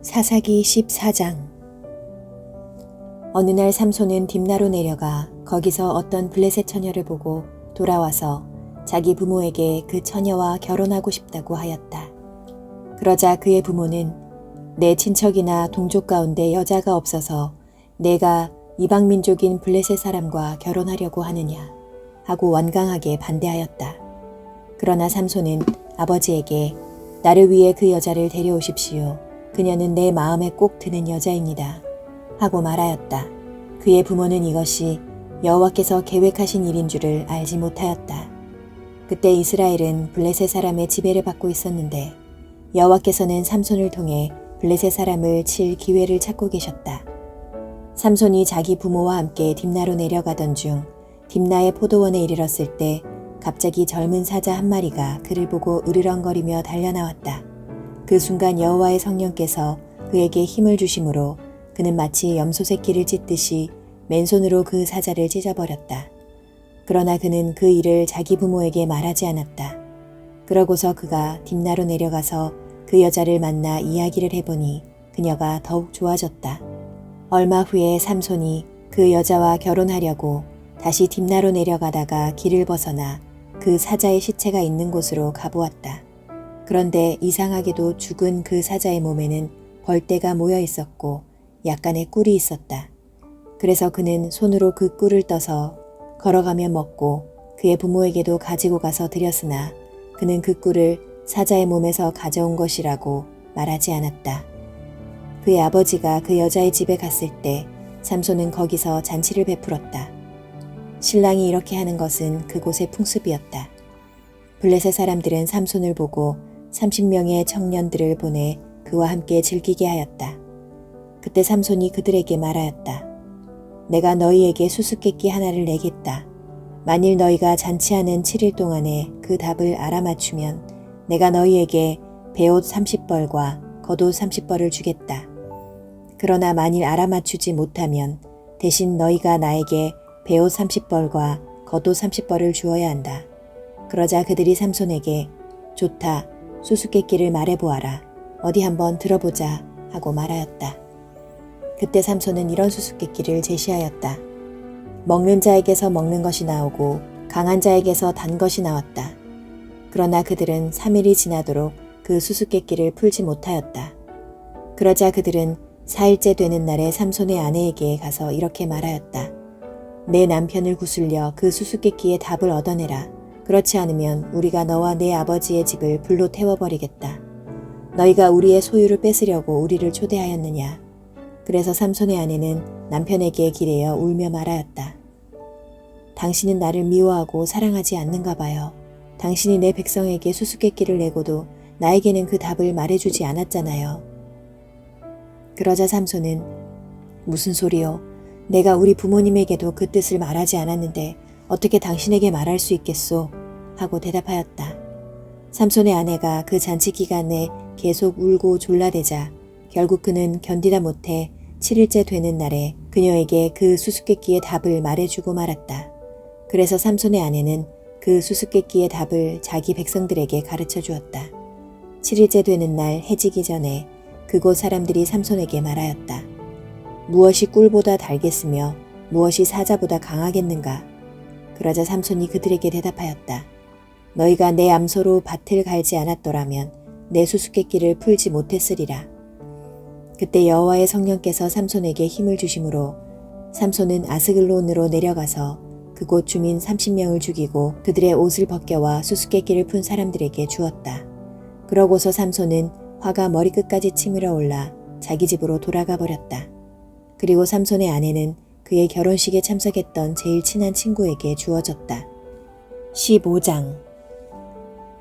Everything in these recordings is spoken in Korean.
사사기 14장 어느 날 삼손은 딥나로 내려가 거기서 어떤 블레셋 처녀를 보고 돌아와서 자기 부모에게 그 처녀와 결혼하고 싶다고 하였다. 그러자 그의 부모는 내 친척이나 동족 가운데 여자가 없어서 내가 이방 민족인 블레셋 사람과 결혼하려고 하느냐 하고 완강하게 반대하였다. 그러나 삼손은 아버지에게 나를 위해 그 여자를 데려오십시오. 그녀는 내 마음에 꼭 드는 여자입니다. 하고 말하였다. 그의 부모는 이것이 여호와께서 계획하신 일인 줄을 알지 못하였다. 그때 이스라엘은 블레셋 사람의 지배를 받고 있었는데 여호와께서는 삼손을 통해 블레셋 사람을 칠 기회를 찾고 계셨다. 삼손이 자기 부모와 함께 딥나로 내려가던 중 딥나의 포도원에 이르렀을 때 갑자기 젊은 사자 한 마리가 그를 보고 으르렁거리며 달려나왔다. 그 순간 여호와의 성령께서 그에게 힘을 주심으로 그는 마치 염소 새끼를 찢듯이 맨손으로 그 사자를 찢어버렸다. 그러나 그는 그 일을 자기 부모에게 말하지 않았다. 그러고서 그가 딥나로 내려가서 그 여자를 만나 이야기를 해보니 그녀가 더욱 좋아졌다. 얼마 후에 삼손이 그 여자와 결혼하려고 다시 딥나로 내려가다가 길을 벗어나 그 사자의 시체가 있는 곳으로 가보았다. 그런데 이상하게도 죽은 그 사자의 몸에는 벌떼가 모여 있었고 약간의 꿀이 있었다. 그래서 그는 손으로 그 꿀을 떠서 걸어가며 먹고 그의 부모에게도 가지고 가서 드렸으나 그는 그 꿀을 사자의 몸에서 가져온 것이라고 말하지 않았다. 그의 아버지가 그 여자의 집에 갔을 때 삼손은 거기서 잔치를 베풀었다. 신랑이 이렇게 하는 것은 그곳의 풍습이었다. 블레셋 사람들은 삼손을 보고 30명의 청년들을 보내 그와 함께 즐기게 하였다. 그때 삼손이 그들에게 말하였다. 내가 너희에게 수수께끼 하나를 내겠다. 만일 너희가 잔치하는 7일 동안에 그 답을 알아맞추면 내가 너희에게 배옷 30벌과 겉옷 30벌을 주겠다. 그러나 만일 알아맞추지 못하면 대신 너희가 나에게 배옷 30벌과 겉옷 30벌을 주어야 한다. 그러자 그들이 삼손에게 좋다. 수수께끼를 말해보아라. 어디 한번 들어보자 하고 말하였다. 그때 삼손은 이런 수수께끼를 제시하였다. 먹는 자에게서 먹는 것이 나오고 강한 자에게서 단 것이 나왔다. 그러나 그들은 3일이 지나도록 그 수수께끼를 풀지 못하였다. 그러자 그들은 4일째 되는 날에 삼손의 아내에게 가서 이렇게 말하였다. 내 남편을 구슬려 그 수수께끼의 답을 얻어내라. 그렇지 않으면 우리가 너와 내 아버지의 집을 불로 태워버리겠다. 너희가 우리의 소유를 뺏으려고 우리를 초대하였느냐. 그래서 삼손의 아내는 남편에게 기대어 울며 말하였다. 당신은 나를 미워하고 사랑하지 않는가 봐요. 당신이 내 백성에게 수수께끼를 내고도 나에게는 그 답을 말해주지 않았잖아요. 그러자 삼손은 무슨 소리요? 내가 우리 부모님에게도 그 뜻을 말하지 않았는데 어떻게 당신에게 말할 수 있겠소? 하고 대답하였다. 삼손의 아내가 그 잔치 기간에 계속 울고 졸라대자 결국 그는 견디다 못해 7일째 되는 날에 그녀에게 그 수수께끼의 답을 말해주고 말았다. 그래서 삼손의 아내는 그 수수께끼의 답을 자기 백성들에게 가르쳐 주었다. 7일째 되는 날 해지기 전에 그곳 사람들이 삼손에게 말하였다. 무엇이 꿀보다 달겠으며 무엇이 사자보다 강하겠는가? 그러자 삼손이 그들에게 대답하였다. 너희가 내 암소로 밭을 갈지 않았더라면 내 수수께끼를 풀지 못했으리라. 그때 여호와의 성령께서 삼손에게 힘을 주심으로 삼손은 아스글론으로 내려가서 그곳 주민 30명을 죽이고 그들의 옷을 벗겨와 수수께끼를 푼 사람들에게 주었다. 그러고서 삼손은 화가 머리끝까지 치밀어 올라 자기 집으로 돌아가 버렸다. 그리고 삼손의 아내는 그의 결혼식에 참석했던 제일 친한 친구에게 주어졌다. 15장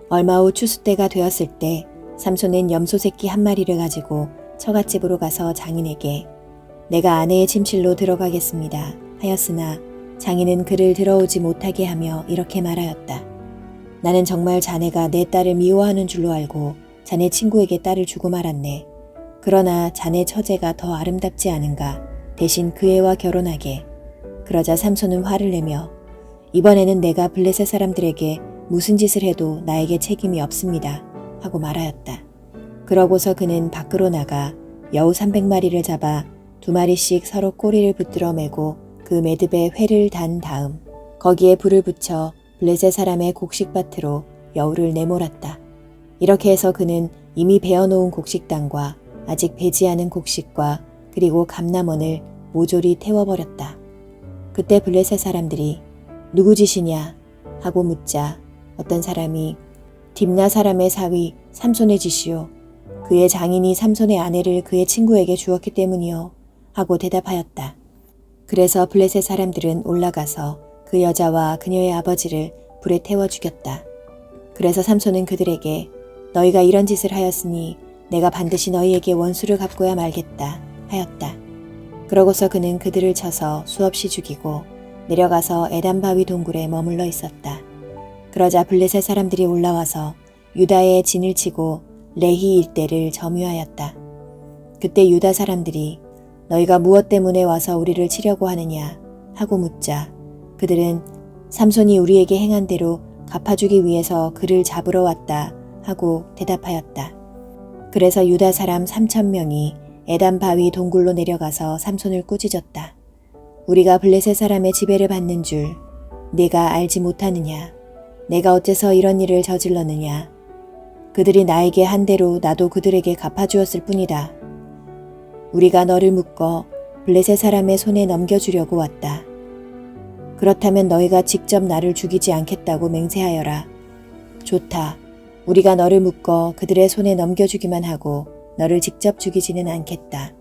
얼마 후 추수 때가 되었을 때 삼손은 염소 새끼 한 마리를 가지고 처갓집으로 가서 장인에게 내가 아내의 침실로 들어가겠습니다 하였으나 장인은 그를 들어오지 못하게 하며 이렇게 말하였다. 나는 정말 자네가 내 딸을 미워하는 줄로 알고 자네 친구에게 딸을 주고 말았네. 그러나 자네 처제가 더 아름답지 않은가 대신 그 애와 결혼하게. 그러자 삼손은 화를 내며 이번에는 내가 블레셋 사람들에게 무슨 짓을 해도 나에게 책임이 없습니다. 하고 말하였다. 그러고서 그는 밖으로 나가 여우 300마리를 잡아 두 마리씩 서로 꼬리를 붙들어 매고 그 매듭에 회를 단 다음 거기에 불을 붙여 블레셋 사람의 곡식밭으로 여우를 내몰았다. 이렇게 해서 그는 이미 베어놓은 곡식당과 아직 배지 않은 곡식과 그리고 감남원을 모조리 태워버렸다. 그때 블레셋 사람들이 누구 짓이냐 하고 묻자 어떤 사람이 딥나 사람의 사위 삼손의 짓이요. 그의 장인이 삼손의 아내를 그의 친구에게 주었기 때문이요. 하고 대답하였다. 그래서 블레셋 사람들은 올라가서 그 여자와 그녀의 아버지를 불에 태워 죽였다. 그래서 삼손은 그들에게 너희가 이런 짓을 하였으니 내가 반드시 너희에게 원수를 갚고야 말겠다 하였다. 그러고서 그는 그들을 쳐서 수없이 죽이고 내려가서 에단바위 동굴에 머물러 있었다. 그러자 블레셋 사람들이 올라와서 유다의 진을 치고 레히 일대를 점유하였다. 그때 유다 사람들이 너희가 무엇 때문에 와서 우리를 치려고 하느냐 하고 묻자 그들은 삼손이 우리에게 행한 대로 갚아주기 위해서 그를 잡으러 왔다 하고 대답하였다. 그래서 유다 사람 3천 명이 에단 바위 동굴로 내려가서 삼손을 꾸짖었다. 우리가 블레셋 사람의 지배를 받는 줄 네가 알지 못하느냐? 내가 어째서 이런 일을 저질렀느냐? 그들이 나에게 한 대로 나도 그들에게 갚아주었을 뿐이다. 우리가 너를 묶어 블레셋 사람의 손에 넘겨주려고 왔다. 그렇다면 너희가 직접 나를 죽이지 않겠다고 맹세하여라. 좋다. 우리가 너를 묶어 그들의 손에 넘겨주기만 하고 너를 직접 죽이지는 않겠다.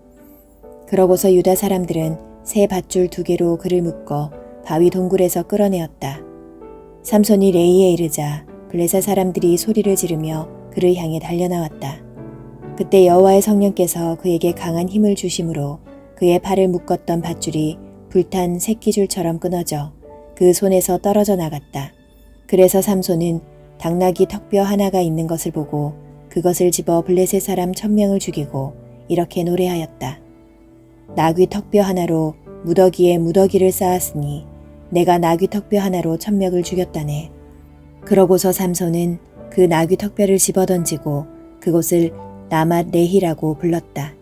그러고서 유다 사람들은 새 밧줄 두 개로 그를 묶어 바위 동굴에서 끌어내었다. 삼손이 레이에 이르자 블레사 사람들이 소리를 지르며 그를 향해 달려나왔다. 그때 여호와의 성령께서 그에게 강한 힘을 주심으로 그의 팔을 묶었던 밧줄이 불탄 새끼줄처럼 끊어져 그 손에서 떨어져 나갔다. 그래서 삼손은 당나귀 턱뼈 하나가 있는 것을 보고 그것을 집어 블레셋 사람 천명을 죽이고 이렇게 노래하였다. 나귀 턱뼈 하나로 무더기에 무더기를 쌓았으니 내가 나귀 턱뼈 하나로 천명을 죽였다네. 그러고서 삼손은 그 나귀 턱뼈를 집어던지고 그곳을 나맛 레히라고 불렀다.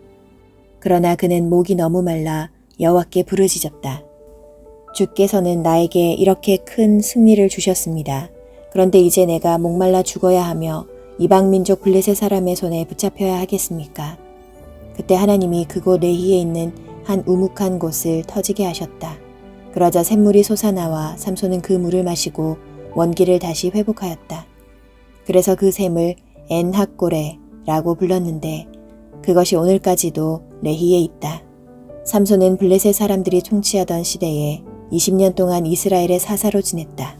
그러나 그는 목이 너무 말라 여호와께 부르짖었다. 주께서는 나에게 이렇게 큰 승리를 주셨습니다. 그런데 이제 내가 목말라 죽어야 하며 이방 민족 블레셋 사람의 손에 붙잡혀야 하겠습니까? 그때 하나님이 그곳 레히에 있는 한 우묵한 곳을 터지게 하셨다. 그러자 샘물이 솟아나와 삼손은 그 물을 마시고 원기를 다시 회복하였다. 그래서 그 샘을 엔학고레라고 불렀는데 그것이 오늘까지도 레히에 있다. 삼손은 블레셋 사람들이 통치하던 시대에 20년 동안 이스라엘의 사사로 지냈다.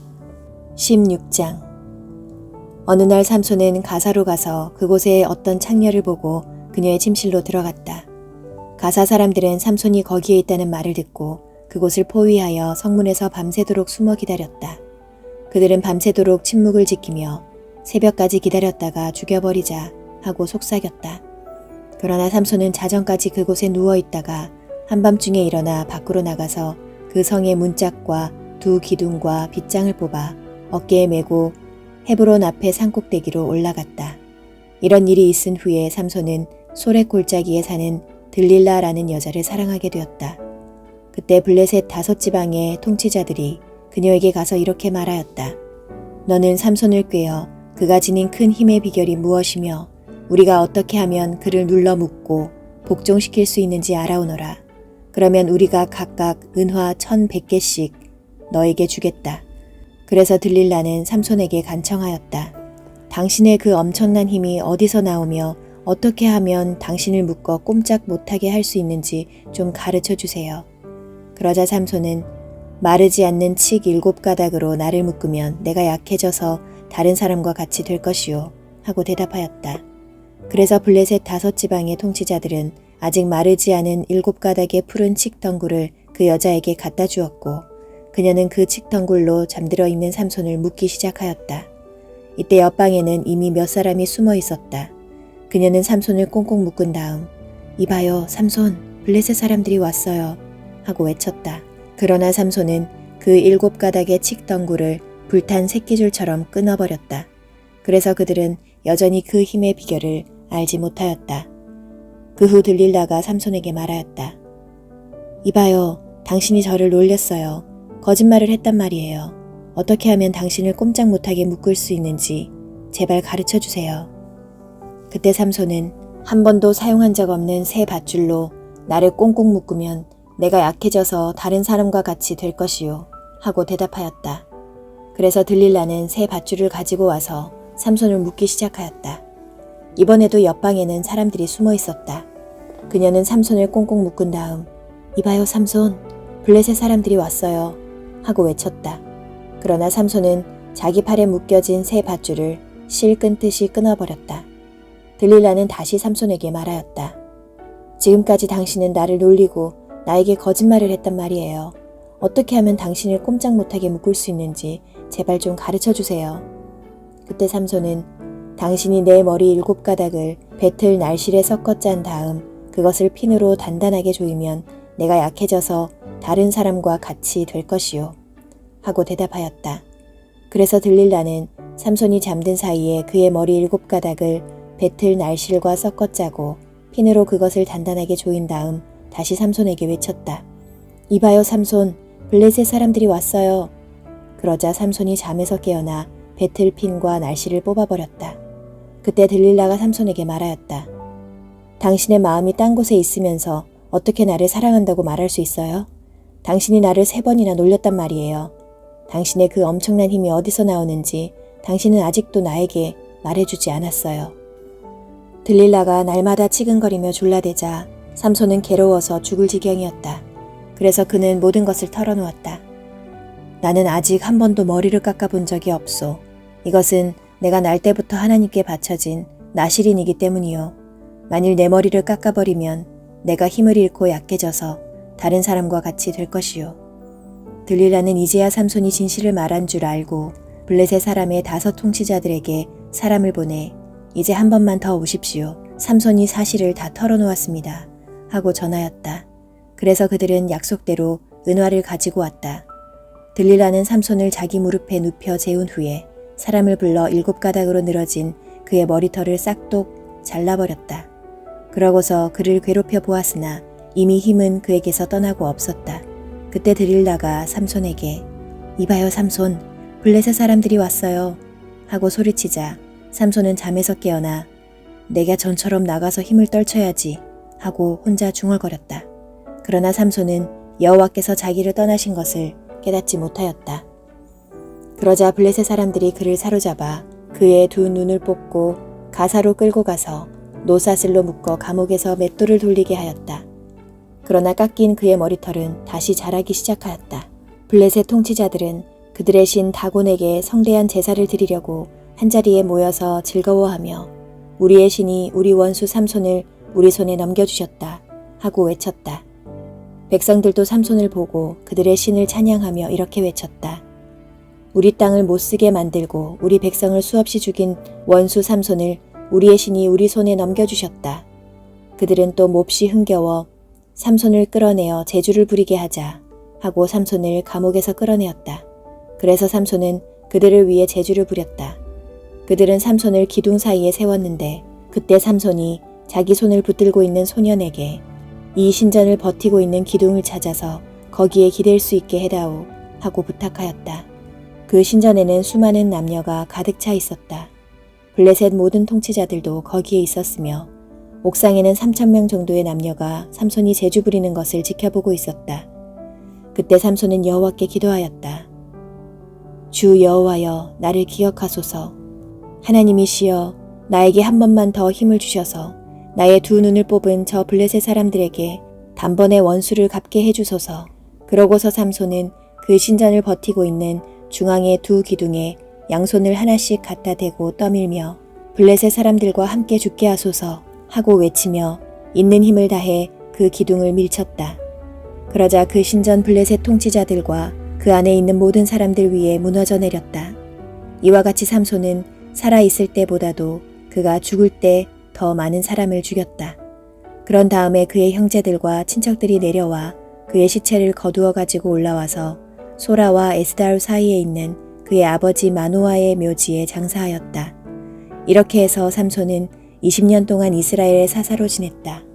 16장 어느 날 삼손은 가사로 가서 그곳에 어떤 창녀를 보고 그녀의 침실로 들어갔다. 가사 사람들은 삼손이 거기에 있다는 말을 듣고 그곳을 포위하여 성문에서 밤새도록 숨어 기다렸다. 그들은 밤새도록 침묵을 지키며 새벽까지 기다렸다가 죽여버리자 하고 속삭였다. 그러나 삼손은 자정까지 그곳에 누워 있다가 한밤중에 일어나 밖으로 나가서 그 성의 문짝과 두 기둥과 빗장을 뽑아 어깨에 메고 헤브론 앞에 산꼭대기로 올라갔다. 이런 일이 있은 후에 삼손은 소렛 골짜기에 사는 들릴라라는 여자를 사랑하게 되었다. 그때 블레셋 다섯 지방의 통치자들이 그녀에게 가서 이렇게 말하였다. 너는 삼손을 꿰어 그가 지닌 큰 힘의 비결이 무엇이며 우리가 어떻게 하면 그를 눌러 묶고 복종시킬 수 있는지 알아오너라. 그러면 우리가 각각 은화 천백 개씩 너에게 주겠다. 그래서 들릴라는 삼손에게 간청하였다. 당신의 그 엄청난 힘이 어디서 나오며 어떻게 하면 당신을 묶어 꼼짝 못하게 할 수 있는지 좀 가르쳐 주세요. 그러자 삼손은 마르지 않는 칡 일곱 가닥으로 나를 묶으면 내가 약해져서 다른 사람과 같이 될 것이요. 하고 대답하였다. 그래서 블레셋 다섯 지방의 통치자들은 아직 마르지 않은 일곱 가닥의 푸른 칡덩굴을 그 여자에게 갖다 주었고 그녀는 그 칡덩굴로 잠들어 있는 삼손을 묶기 시작하였다. 이때 옆방에는 이미 몇 사람이 숨어 있었다. 그녀는 삼손을 꽁꽁 묶은 다음 이봐요 삼손 블레셋 사람들이 왔어요 하고 외쳤다. 그러나 삼손은 그 일곱 가닥의 칡덩굴을 불탄 새끼줄처럼 끊어버렸다. 그래서 그들은 여전히 그 힘의 비결을 알지 못하였다. 그 후 들릴라가 삼손에게 말하였다. 이봐요. 당신이 저를 놀렸어요. 거짓말을 했단 말이에요. 어떻게 하면 당신을 꼼짝 못하게 묶을 수 있는지 제발 가르쳐 주세요. 그때 삼손은 한 번도 사용한 적 없는 새 밧줄로 나를 꽁꽁 묶으면 내가 약해져서 다른 사람과 같이 될 것이요. 하고 대답하였다. 그래서 들릴라는 새 밧줄을 가지고 와서 삼손을 묶기 시작하였다. 이번에도 옆방에는 사람들이 숨어 있었다. 그녀는 삼손을 꽁꽁 묶은 다음 이봐요 삼손 블레셋 사람들이 왔어요 하고 외쳤다. 그러나 삼손은 자기 팔에 묶여진 새 밧줄을 실 끊듯이 끊어버렸다. 들릴라는 다시 삼손에게 말하였다. 지금까지 당신은 나를 놀리고 나에게 거짓말을 했단 말이에요. 어떻게 하면 당신을 꼼짝 못하게 묶을 수 있는지 제발 좀 가르쳐 주세요. 그때 삼손은 당신이 내 머리 일곱 가닥을 배틀 날실에 섞어 짠 다음 그것을 핀으로 단단하게 조이면 내가 약해져서 다른 사람과 같이 될 것이요. 하고 대답하였다. 그래서 들릴라는 삼손이 잠든 사이에 그의 머리 일곱 가닥을 배틀 날실과 섞어 짜고 핀으로 그것을 단단하게 조인 다음 다시 삼손에게 외쳤다. 이봐요 삼손, 블레셋 사람들이 왔어요. 그러자 삼손이 잠에서 깨어나 배틀 핀과 날씨를 뽑아버렸다. 그때 들릴라가 삼손에게 말하였다. 당신의 마음이 딴 곳에 있으면서 어떻게 나를 사랑한다고 말할 수 있어요? 당신이 나를 세 번이나 놀렸단 말이에요. 당신의 그 엄청난 힘이 어디서 나오는지 당신은 아직도 나에게 말해주지 않았어요. 들릴라가 날마다 치근거리며 졸라대자 삼손은 괴로워서 죽을 지경이었다. 그래서 그는 모든 것을 털어놓았다. 나는 아직 한 번도 머리를 깎아본 적이 없소. 이것은 내가 날 때부터 하나님께 바쳐진 나실인이기 때문이요. 만일 내 머리를 깎아버리면 내가 힘을 잃고 약해져서 다른 사람과 같이 될 것이요. 들릴라는 이제야 삼손이 진실을 말한 줄 알고 블레셋 사람의 다섯 통치자들에게 사람을 보내 이제 한 번만 더 오십시오. 삼손이 사실을 다 털어놓았습니다. 하고 전하였다. 그래서 그들은 약속대로 은화를 가지고 왔다. 들릴라는 삼손을 자기 무릎에 눕혀 재운 후에 사람을 불러 일곱 가닥으로 늘어진 그의 머리털을 싹둑 잘라버렸다. 그러고서 그를 괴롭혀 보았으나 이미 힘은 그에게서 떠나고 없었다. 그때 드릴라가 삼손에게 이봐요 삼손 블레셋 사람들이 왔어요 하고 소리치자 삼손은 잠에서 깨어나 내가 전처럼 나가서 힘을 떨쳐야지 하고 혼자 중얼거렸다. 그러나 삼손은 여호와께서 자기를 떠나신 것을 깨닫지 못하였다. 그러자 블레셋 사람들이 그를 사로잡아 그의 두 눈을 뽑고 가사로 끌고 가서 노사슬로 묶어 감옥에서 맷돌을 돌리게 하였다. 그러나 깎인 그의 머리털은 다시 자라기 시작하였다. 블레셋 통치자들은 그들의 신 다곤에게 성대한 제사를 드리려고 한자리에 모여서 즐거워하며 우리의 신이 우리 원수 삼손을 우리 손에 넘겨주셨다 하고 외쳤다. 백성들도 삼손을 보고 그들의 신을 찬양하며 이렇게 외쳤다. 우리 땅을 못쓰게 만들고 우리 백성을 수없이 죽인 원수 삼손을 우리의 신이 우리 손에 넘겨주셨다. 그들은 또 몹시 흥겨워 삼손을 끌어내어 제주를 부리게 하자 하고 삼손을 감옥에서 끌어내었다. 그래서 삼손은 그들을 위해 제주를 부렸다. 그들은 삼손을 기둥 사이에 세웠는데 그때 삼손이 자기 손을 붙들고 있는 소년에게 이 신전을 버티고 있는 기둥을 찾아서 거기에 기댈 수 있게 해다오 하고 부탁하였다. 그 신전에는 수많은 남녀가 가득 차 있었다. 블레셋 모든 통치자들도 거기에 있었으며 옥상에는 3천 명 정도의 남녀가 삼손이 제주 부리는 것을 지켜보고 있었다. 그때 삼손은 여호와께 기도하였다. 주 여호와여 나를 기억하소서. 하나님이시여 나에게 한 번만 더 힘을 주셔서 나의 두 눈을 뽑은 저 블레셋 사람들에게 단번에 원수를 갚게 해주소서. 그러고서 삼손은 그 신전을 버티고 있는 중앙의 두 기둥에 양손을 하나씩 갖다 대고 떠밀며 블레셋 사람들과 함께 죽게 하소서 하고 외치며 있는 힘을 다해 그 기둥을 밀쳤다. 그러자 그 신전 블레셋 통치자들과 그 안에 있는 모든 사람들 위에 무너져 내렸다. 이와 같이 삼손은 살아있을 때보다도 그가 죽을 때 더 많은 사람을 죽였다. 그런 다음에 그의 형제들과 친척들이 내려와 그의 시체를 거두어 가지고 올라와서 소라와 에스다울 사이에 있는 그의 아버지 마노아의 묘지에 장사하였다. 이렇게 해서 삼손은 20년 동안 이스라엘의 사사로 지냈다.